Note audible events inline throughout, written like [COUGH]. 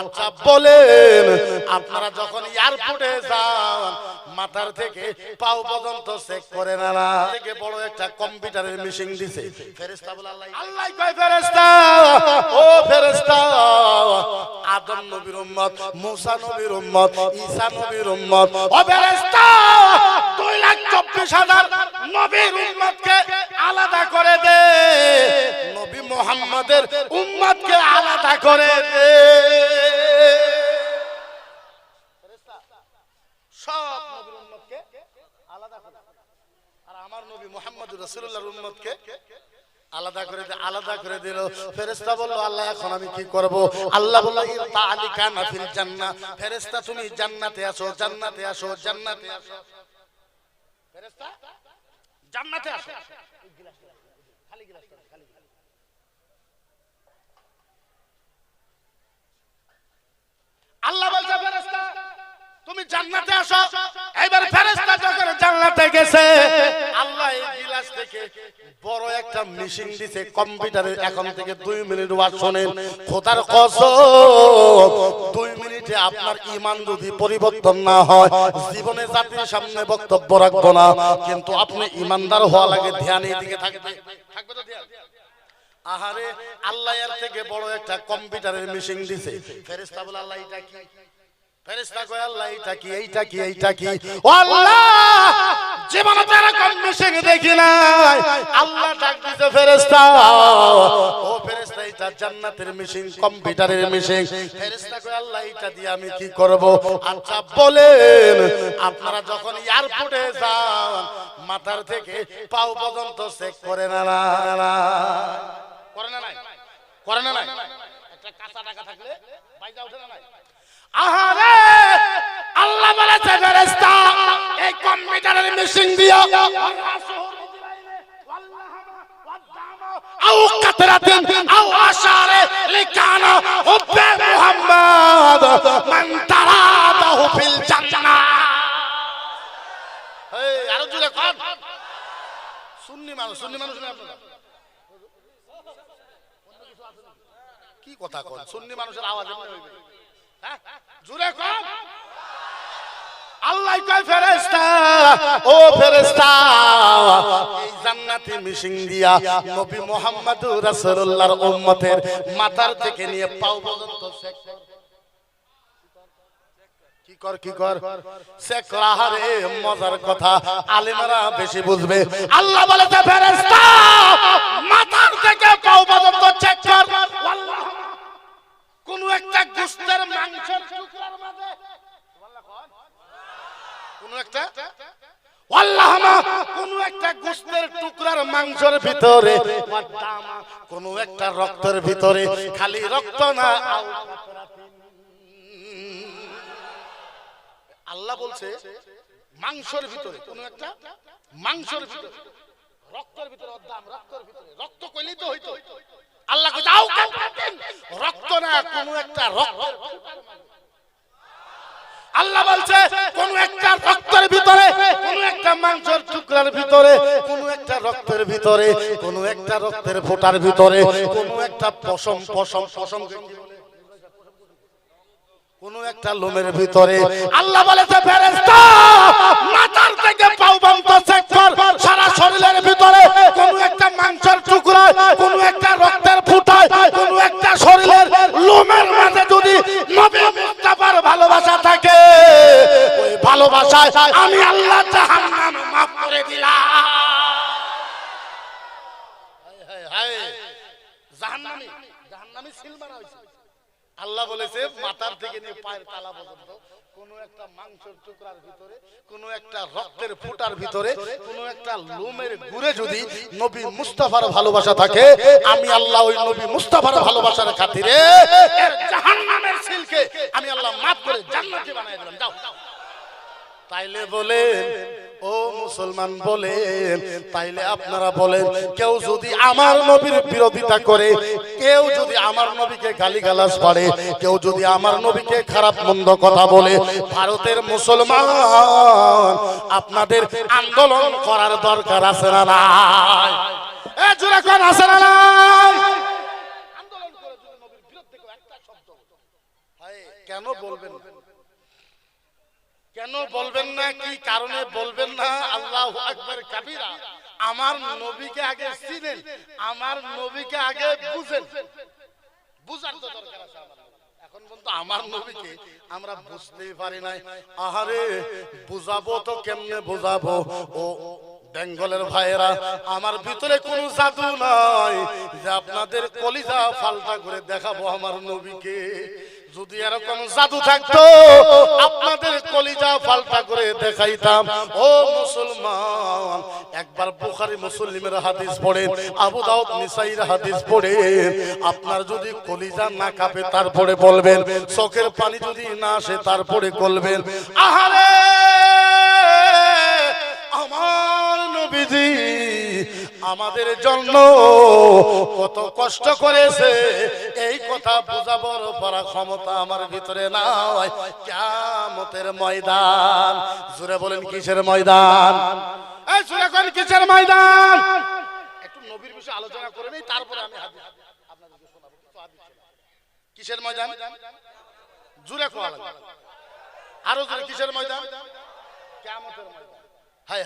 আচ্ছা বলেন, আপনারা যখন এয়ারপোর্টে যান, মাথার থেকে পাও পর্যন্ত চেক করে না না। থেকে বড় একটা কম্পিউটারের মেশিন দিছে। ফেরেশতা বলে, আল্লাহ আল্লাহ কয় ফেরেশতা? ও ফেরেশতা, আদম নবীর উম্মত, মুসা নবীর উম্মত, ঈসা নবীর উম্মত, ও ফেরেশতা, দুই লাখ চব্বিশ হাজার নবীর উম্মতকে আলাদা করে দে। নবী মোহাম্মদের উম্মতকে আলাদা করে দে। আর আমার নবী মুহাম্মদুর রাসূলুল্লাহর উম্মতকে আলাদা করে আলাদা করে দিল। ফেরেশতা বলল, আল্লাহ, এখন আমি কি করব? আল্লাহ বলল ইরতা আলিকা নাফিল জান্নাহ। ফেরেশতা, তুমি জান্নাতে আসো জান্নাতে আসো জান্নাতে আসো। ফেরেশতা, জান্নাতে আসো। খালি গ্লাস খালি আল্লাহ বলছে, ফেরেশতা, তুমি জান্নাতে আসো। এবার ফেরেশতা যখন গেছে। আল্লাহ এই গিলাস থেকে বড় একটা মেশিন দিছে কম্পিউটারে এখন থেকে দুই মিনিট ওয়াজ শোনেন। খোদার দুই মিনিটে আপনার ইমান যদি পরিবর্তন না হয়, জীবনে জাতির সামনে বক্তব্য রাখব না। কিন্তু আপনি ইমানদার হওয়া লাগে ধ্যান দিকে থাকবে। আহারে, আল্লাহ এর থেকে বড় একটা কম্পিউটারের মেশিন দিছে। ফেরেশতা বলে, আল্লাহ, এটা কি? ফেরেশতা কয় আল্লাহ এইটা কি এইটা কি এইটা কি? ও আল্লাহ জীবনে তো এরকম মেশিন দেখি নাই। আল্লাহ ডাক দিছে ফেরেশতা ও ফেরেশতা এটা জান্নাতের মেশিন কম্পিউটারের মেশিন ফেরেশতা কয় আল্লাহ এটা দিয়ে আমি কি করব? আচ্ছা বলেন আপনারা যখন এয়ারপোর্টে যান মাথার থেকে পাও পর্যন্ত চেক করে না না না। করে না নাই? করে না নাই? একটা কাঁচা টাকা থাকলে বাইজা ওঠে না নাই? আহারে, আল্লাহ বলেছে, ফেরেশতা, এই কম্পিউটারের মেশিন দিয়া আও কাতরাতিন আও আশারে লিকানা হুব্বে মুহাম্মদ, মান তারাদাহু ফিল জান্নাহ। কি কথা কন? সুন্নি মানুষের আওয়াজ? জোরে কন আল্লাহ কয় ফেরেশতা, ও ফেরেশতা জান্নাতি মিশিং দিয়া নবী রাসূলুল্লাহর উম্মতের মাথার থেকে নিয়ে পাও পর্যন্ত চেক কি কর কি কর? মজার কথা, আলেমরা বেশি বুঝবে। আল্লাহ বলেছে, ফেরেশতা, মাথার থেকে পাও পর্যন্ত চেক কর। আল্লাহ কোন একটা গোস্তের মাংসের টুকরার মাঝে। কোন একটা? কোন টুকরার মাংসের ভিতরে, কোন একটা রক্তের ভিতরে, খালি রক্ত না আল্লাহ বলছে, মাংসের ভিতরে, কোন একটা? মাংসের ভিতরে। রক্তের ভিতরে রক্তের ভিতরে। রক্ত কইলেই তো হইতো। আল্লাহ কইছে রক্ত না, কোন একটা রক্ত। আল্লাহ বলছে, কোন একটা রক্তের ভিতরে, কোন একটা মাংসের টুকরার ভিতরে, কোন একটা রক্তের ভিতরে, কোন একটা রক্তের ফোঁটার ভিতরে, কোন একটা পশম পশম পশম কোন একটা লোমের ভিতরে। আল্লাহ বলেছে, ফেরেশতা, মাথার থেকে পাও পর্যন্ত চেক সারা শরীরের ভিতরে কোন একটা মাংসের টুকরা, কোন একটা রক্তের ফুটায় কোন একটা শরীরের লোমের মাঝে যদি নবী মুস্তাফার ভালোবাসা থাকে, ওই ভালোবাসায় আমি আল্লাহ মাফ করে দিলাম। আল্লাহ বলেছে, মাথার থেকে নিয়ে পায়ের তালা পর্যন্ত কোন একটা মাংসের টুকরার ভিতরে, কোন একটা রক্তের ফুটার ভিতরে, কোন একটা লোমের যদি নবী মুস্তাফার ভালোবাসা থাকে, আমি আল্লাহ ওই নবী মুস্তাফার ভালোবাসার খাতিরে জাহান্নামের আমি আল্লাহ মাফ করে জান্নাতি বানাই দিলাম। যাও। তাইলে বলেন, ও মুসলমান বলেন, তাইলে আপনারা বলেন, কেউ যদি আমার নবীর বিরোধিতা করে, কেউ যদি আমার নবীকে গালিগালাজ পারে কেউ যদি আমার নবীকে খারাপ মন্দ কথা বলে, ভারতের মুসলমান আপনাদের আন্দোলন করার দরকার আছে না নাই? এ জোরে আছে না নাই আন্দোলন করে যদি নবীর বিরুদ্ধে কেউ একটা শব্দ ভাই, কেন বলবেন না? কেন বলবেন না? কি কারণে বলবেন না? আল্লাহ আকবার কাবিরা আমার নবীকে আগে চিনেন আমার নবীকে আগে বুঝেন। বুঝার তো দরকার আছে আমার। এখন পর্যন্ত আমার নবীকে আমরা বুঝতেই পারি নাই। আহারে বুঝাবো তো কেমনে বুঝাবো? ও বেঙ্গলের ভাইয়েরা আমার ভিতরে কোনো জাদু নাই যে আপনাদের কলিজা ফালতা করে দেখাবো আমার নবীকে। যদি এরকম জাদু থাকতো, আপনাদের কলিজা ফালতা করে দেখাইতাম। ও মুসলমান, একবার বুখারী মুসলিমের হাদিস পড়েন, আবু দাউদ নিসাইর হাদিস পড়েন। আপনার যদি কলিজা না কাঁপে, তারপরে বলবেন। চোখের পানি যদি না আসে, তারপরে বলবেন। আহারে, আমার নবীজি, আমাদের জন্য কত কষ্ট করেছে। কথা বোঝাবার পারা ক্ষমতা আমার ভিতরে নাই। কেমতের ময়দান। জুড়ে বলেন, কিসের ময়দান? কিসের ময়দান? একটু নবীর বিষয়ে আলোচনা করে নেই, তারপরে আমি কিসের ময়দান? জুড়ে আরও জোরে, কিসের ময়দান? হায়।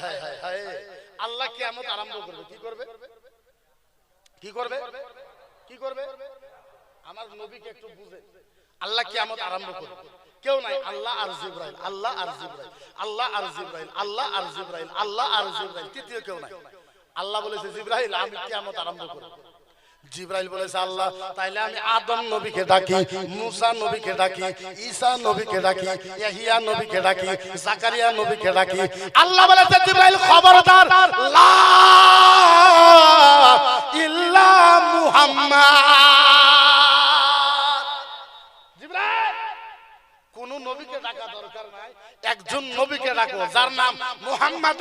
আল্লাহ কিয়ামত আরম্ভ করবে। কি করবে? কি করবে? কি করবে? আমার নবীকে একটু বুঝে। আল্লাহ কিয়ামত আরম্ভ করবে। কেউ নাই, আল্লাহ আর জিব্রাইল, আল্লাহ আর জিব্রাইল, আল্লাহ আর জিব্রাইল, আল্লাহ আর জিব্রাইল, আল্লাহ আর জিব্রাইল। তৃতীয় কেউ নাই। আল্লাহ বলেছে, জিব্রাইল, আমি কিয়ামত আরম্ভ করব। জিব্রাইল বলেছে, আল্লাহ, তাইলে আমি আদম নবীকে ডাকি, মুসা নবীকে ডাকি, ঈসা নবীকে ডাকি, ইয়াহিয়া নবীকে ডাকি, জাকারিয়া নবীকে ডাকি। আল্লাহ বলেছে, জিব্রাইল খবরদার, লা ইল্লা একজন নবীকে ডাকো, যার নাম মুহাম্মাদ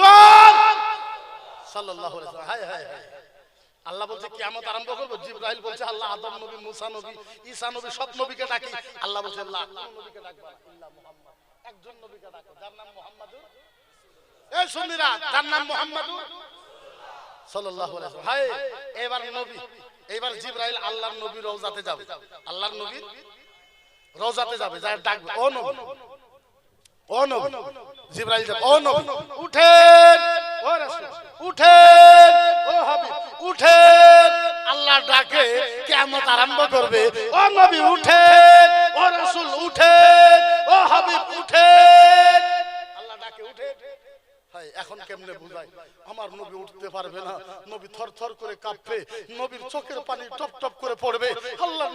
আল্লাহ বলছে, কিয়ামত আরম্ভ করব। জিব্রাইল বলছে, আল্লাহ আদম নবী, মুসা নবী, ঈসা নবী, সব নবীকে ডাকি। আল্লাহ বলছে, আল্লাহ নবীকে ডাকবা একজন নবীকে ডাকো, যার নাম মুহাম্মাদুর। এই সুন্নিরা, যার নাম মুহাম্মাদুর। সাল্লাল্লাহু আলাইহি হায়, এবার নবী, এবার জিব্রাইল আল্লাহর নবী রওজাতে যাবে। আল্লাহর নবী রওজাতে যাবে, যার ডাকবে ও নবী। ও নবী জিব্রাইল যাবে ও নবী উঠেন। ও রাসূল। উঠেন। ও হাবিব। উঠেন। আল্লাহ ডাকে কিয়ামত আরম্ভ করবে। ও নবী উঠেন। ও রাসূল উঠেন। ও হাবিব উঠেন। আল্লাহ ডাকে উঠেন। এখন কেমনে আমার নবী উঠতে পারবে না। নবী করে কাঁপবে। নবীর চোখের পানি টপ টপ করে পড়বে।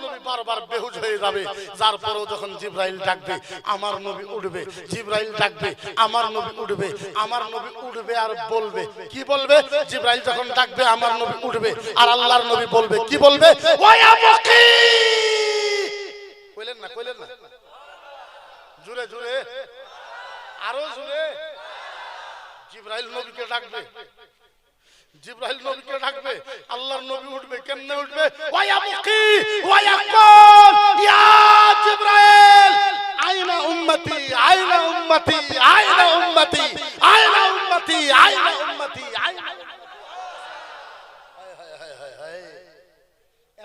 নবী বারবার হয়ে যাবে। যার পরেও যখন জিব্রাইল ডাকবে, আমার নবী উঠবে। জিব্রাইল ডাকবে, আমার নবী উঠবে। আমার নবী উঠবে আর বলবে। কি বলবে? জিব্রাইল যখন ডাকবে, আমার নবী উঠবে। আর আল্লাহর নবী বলবে, কি বলবে? কইলেন না কইলেন না? জুড়ে জুড়ে। আরও জুড়ে। জিব্রাইল নবীকে ডাকবে। জিব্রাইল নবীকে ডাকবে। আল্লাহর নবী উঠবে, কেমনে উঠবে? ওয়া মুকি ওয়া কল ইয়া জিব্রাইল। আইনা উম্মতি আইনা উম্মতি আইনা উম্মতি আইনা উম্মতি আইনা উম্মতি।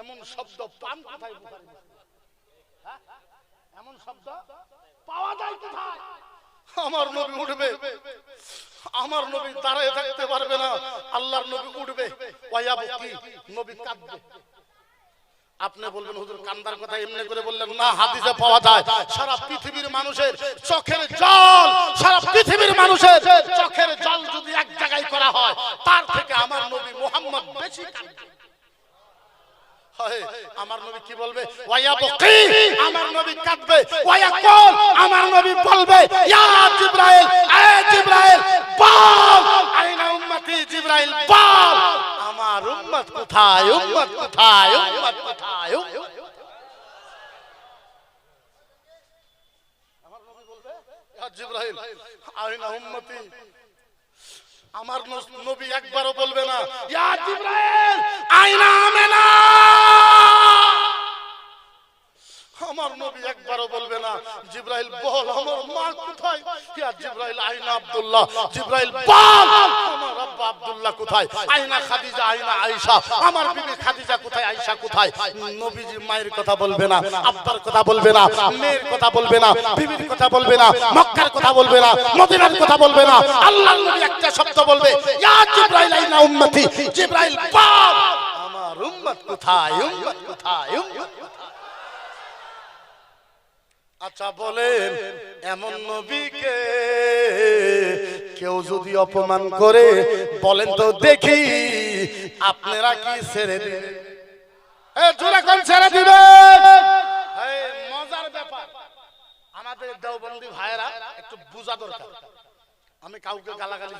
এমন শব্দ পান কোথায় হ্যাঁ? এমন শব্দ পাওয়া যায় কোথায়? আমার নবী উঠবে। আমার নবী দাঁড়ায় থাকতে পারবে না। আল্লাহর নবী উঠবে। নবী কাঁদবে। আপনি বলবেন, হুজুর, কান্দার কথা এমনি করে বললেন? না, হাদিসে পাওয়া যায়, সারা পৃথিবীর মানুষের চোখের জল, সারা পৃথিবীর মানুষের চোখের জল যদি এক জায়গায় করা হয়, তার থেকে আমার নবী মুহাম্মদ বেশি কাঁদবে হয়, আমার নবী কি বলবে? ওয়া বকি আমার নবী কাঁদবে। ওয়া কল আমার নবী বলবে ইয়া জিব্রাইল এ জিব্রাইল বল। আইনা উম্মতি জিব্রাইল বল। আমার উম্মত কোথায়? উম্মত কোথায়? উম্মত কোথায়? আমার নবী বলবে ইয়া জিব্রাইল আইনা উম্মতি। আমার নবী একবারও বলবে না ইয়া জিব্রাইল আইনা আমেনা। আমার নবী একবারও বলবে না, জিব্রাইল, বল আমার মা কোথায়? ইয়া জিব্রাইল, আইনা আব্দুল্লাহ, জিব্রাইল, বল আমার আব্বা আব্দুল্লাহ কোথায়? আইনা খাদিজা, আইনা আয়েশা, আমার বিবি খাদিজা কোথায়, আয়েশা কোথায়? নবীজি মায়ের কথা বলবে না, আব্বার কথা বলবে না, মেয়ের কথা বলবে না, বিবির কথা বলবে না, মক্কার কথা বলবে না, মদিনার কথা বলবে না, আল্লাহর নবী একটা শব্দ বলবে, ইয়া জিবরাইল, আইনা উম্মতি, জিবরাইল বাপ আমার উম্মত কোথায় উম্মত কোথায়, উম্মত? আচ্ছা বলেন, এমন নবীকে কেউ যদি অপমান করে, বলেন তো দেখি আপনারা কি ছেড়ে দিবেন? ছেড়ে মজার ব্যাপার। আমাদের একটু বুঝা দরকার। আমি কাউকে গালাগালি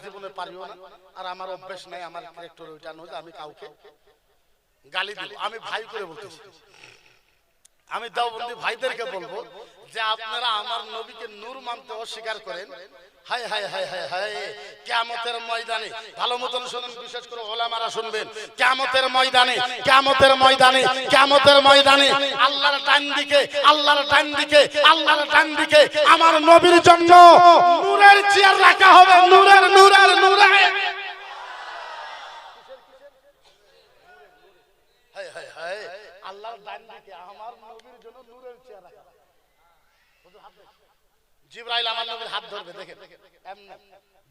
আর আমার অভ্যেস নাই, আমার ওইটা আমি কাউকে গালি আমি ভাই করে বলতেছি। আমি দেওবন্দি ভাইদেরকে বলব যে আপনারা আমার নবীকে নূর মানতে অস্বীকার করেন। হাই হাই হাই হাই হাই কেমতের ময়দানে, ভালো মতন শুনুন, বিশেষ করে ওলামারা শুনবেন। কেমতের ময়দানে কেমতের ময়দানে কেমতের ময়দানে আল্লাহর ডান দিকে, আল্লাহর ডান দিকে, আল্লাহর ডান দিকে আমার নবীর জন্য নূরের চেয়ার রাখা হবে। নূরের নূরের নূরের। হাই হাই হাই আল্লাহর ডান দিকে আমার নবীর জন্য নূরের চেয়ার রাখা হুজুর হাত ধরে। জিব্রাইল আমার নবীর হাত ধরবে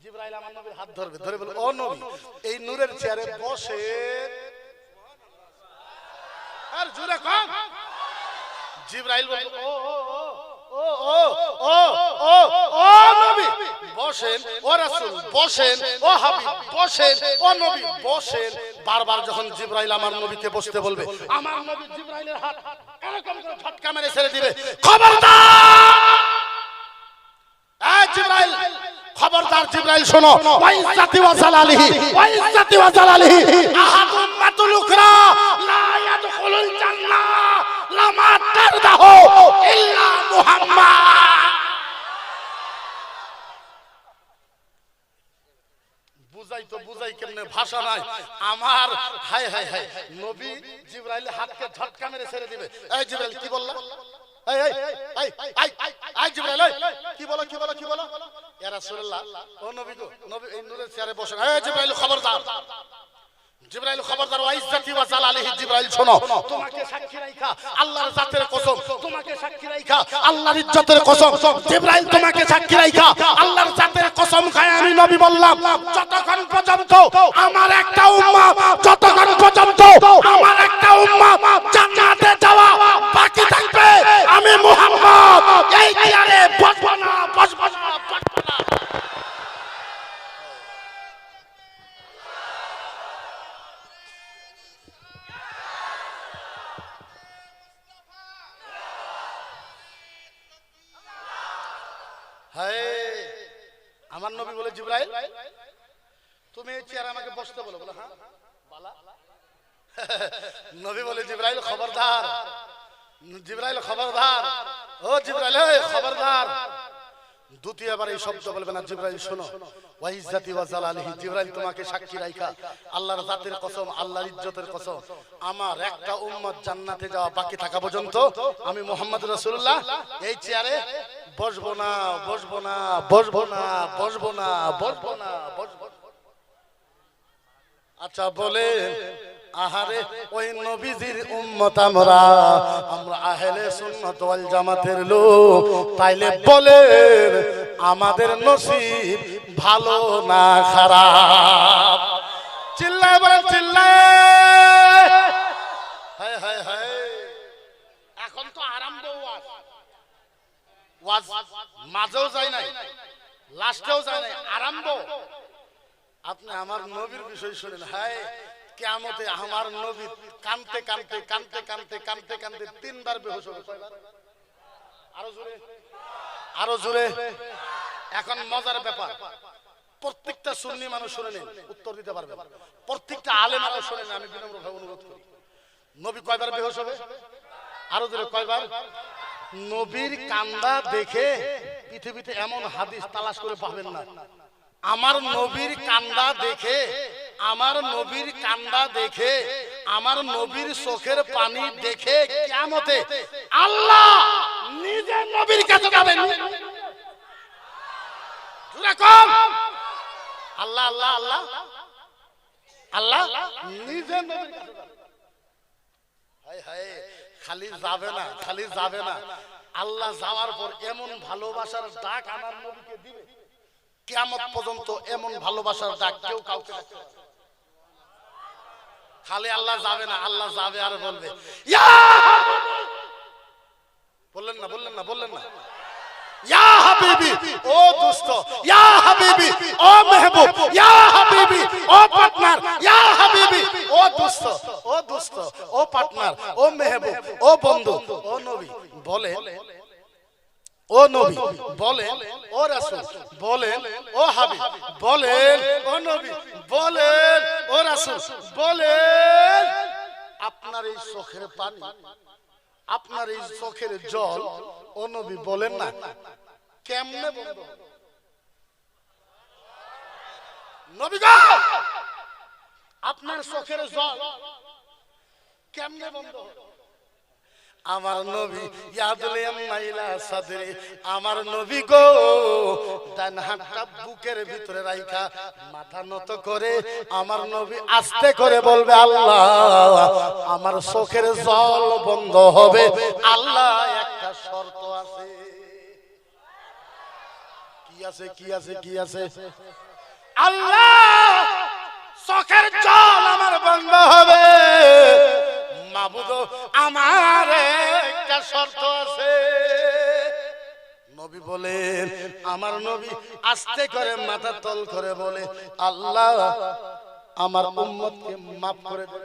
জিব্রাইল আমার নবীর হাত ধরবে, ধরে ও নবী, এই নূরের চেয়ারে বসে আর জোরে কম। জিব্রাইল বলবে ও ও ও ও ও ও নবী, বসেন, ও বসেন ও বসেন বসেন। বারবার যখন জিব্রাইল আমার নবীকে বসতে বলবে, আমার নবী জিব্রাইলের হাত এরকম করে মেরে ছেড়ে দিবে। খবরদার! জিব্রাইল। খবরদার জিব্রাইল শোনো। ওয়াইসাতি ওয়া জালালিহি। ওয়াইসাতি ওয়া জালালিহি। আহাদুম মাতুল উখরা। লা ইয়াদখুলুল জান্নাহ লামা তারদাহু ইল্লা মুহাম্মদ। বুঝাই তো বুঝাই কেমনে? ভাষা নাই। আমার হাই হাই হাই নবী জিব্রাইল হাতকে ঝটকা মেরে ছেড়ে দিবে। এই জিব্রাইল কি বললা? শোনো, তোমাকে তোমাকে আল্লাহর জিব্রাইল তোমাকে আল্লাহর খায় আমি নবী বললাম, যতক্ষণ পর্যন্ত আমার একটা উম্মাহ যতক্ষণ হায়। আমার নবী বলে জিব্রাইল তুমি এই চেয়ার আমাকে বসতে বলো। বলো হ্যাঁ। বালা। [LAUGHS] নবী বলে জিব্রাইল খবরদার। জিব্রাইল খবরদার। ও জিব্রাইল খবরদার। দ্বিতীয়বার এই শব্দ বলবে না জিব্রাইল শোনো। ওয়া ইজ্জাতি ওয়া জালালিহি। জিব্রাইল তোমাকে সাক্ষী রাখা আল্লাহর জাতের কসম আল্লাহর ইজ্জতের কসম। আমার একটা উম্মত জান্নাতে যাওয়া বাকি থাকা পর্যন্ত আমি মোহাম্মদ রাসূলুল্লাহ এই চেয়ারে বসবো না বসবো না বসবো না বসবো না বসবো না আচ্ছা বলে আহারে ওই নবীজির উম্মত আমরা আমরা আহলে সুন্নাত ওয়াল জামাতের লোক। তাইলে বলে আমাদের নসিব ভালো না খারাপ? চিল্লায় বলেন, চিল্লায়। হায় হায় হায়। ওয়াজ যায় নাই, লাস্টেও যায় নাই, আরম্ভ। আপনি আমার নবীর বিষয় শুনেন, হায় কেমতে আমার নবী কানতে কানতে কানতে কানতে কানতে কানতে তিনবার কয়বার? আরও জোরে আরও জোরে। এখন মজার ব্যাপার, প্রত্যেকটা সুন্নি মানুষ শুনে নেন, উত্তর দিতে পারবে। প্রত্যেকটা আলেম মানুষ শুনে নেন, আমি বিনম্রভাবে অনুরোধ করি। নবী কয়বার বেহুশ হবে? আরও জোরে, কয়বার? নবীর কান্দা দেখে পৃথিবীতে এমন হাদিস তালাশ করে পাবেন না। আমার নবীর কান্দা দেখে, আমার নবীর কান্দা দেখে, আমার নবীর চোখের পানি দেখে কেমতে আল্লাহ নিজে নবীর কাছে যাবেন। আল্লাহ আল্লাহ আল্লাহ আল্লাহ নিজে নবীর কাছে। হায় হায় খালি যাবে না খালি যাবে না। আল্লাহ যাওয়ার পর এমন ভালোবাসার ডাক আমার নবীকে দিবে। কিয়ামত পর্যন্ত এমন ভালোবাসার ডাক কেউ কাউকে। খালি আল্লাহ যাবে না আল্লাহ যাবে আর বলবে ইয়া! বললেন না বললেন না বললেন না। ও বলেন ও বলেন ও বলেন ও নবী বলেন ও বলেন আপনার এই চোখের পানি আপনার এই চোখের জল ও নবী বলেন না। কেমনে বন্ধ নবী আপনার চোখের জল কেমনে বন্ধ? আমার নবী ইয়াদুল মাইলা সাদরে, আমার নবী গো, ডান হাতটা বুকের ভিতরে রাইখা, মাথা নত করে আমার নবী আস্তে করে বলবে, আল্লাহ, আমার চোখের জল বন্ধ হবে। আল্লাহ, একটা শর্ত আছে। কি আছে কি আছে কি আছে? আল্লাহ, চোখের জল আমার বন্ধ হবে। মাবুদ আমার একটা শর্ত আছে। নবী বলেন, আমার নবী আস্তে করে মাথা তল করে বলে, আল্লাহ, আমার উম্মতকে মাফ করে দেন।